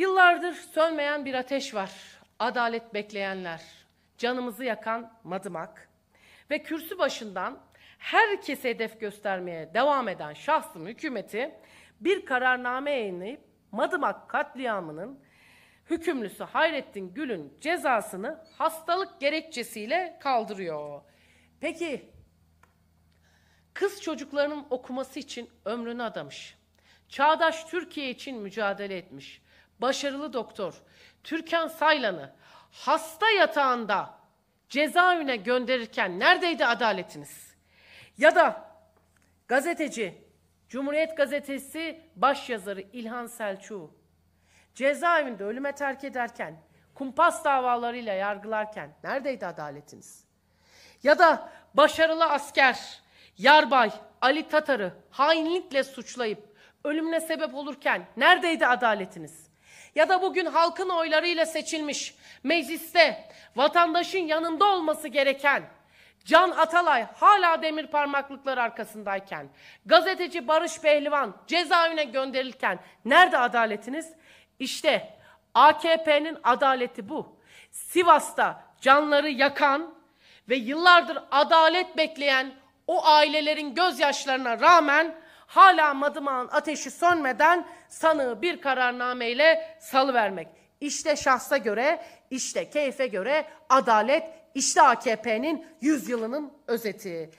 Yıllardır sönmeyen bir ateş var. Adalet bekleyenler, canımızı yakan madımak ve kürsü başından herkese hedef göstermeye devam eden şahsım hükümeti bir kararname yayınlayıp Madımak katliamının hükümlüsü Hayrettin Gül'ün cezasını hastalık gerekçesiyle kaldırıyor. Peki kız çocuklarının okuması için ömrünü adamış. Çağdaş Türkiye için mücadele etmiş. Başarılı doktor Türkan Saylan'ı hasta yatağında cezaevine gönderirken neredeydi adaletiniz? Ya da gazeteci Cumhuriyet Gazetesi başyazarı İlhan Selçuk'u cezaevinde ölüme terk ederken, kumpas davalarıyla yargılarken neredeydi adaletiniz? Ya da başarılı asker Yarbay Ali Tatar'ı hainlikle suçlayıp ölümüne sebep olurken neredeydi adaletiniz? Ya da bugün halkın oylarıyla seçilmiş mecliste vatandaşın yanında olması gereken Can Atalay hala demir parmaklıklar arkasındayken, gazeteci Barış Pehlivan cezaevine gönderilirken nerede adaletiniz? İşte AKP'nin adaleti bu. Sivas'ta canları yakan ve yıllardır adalet bekleyen o ailelerin gözyaşlarına rağmen hala Madımak'ın ateşi sönmeden sanığı bir kararnameyle salıvermek. İşte şahsa göre, işte keyfe göre adalet, işte AKP'nin yüzyılının özeti.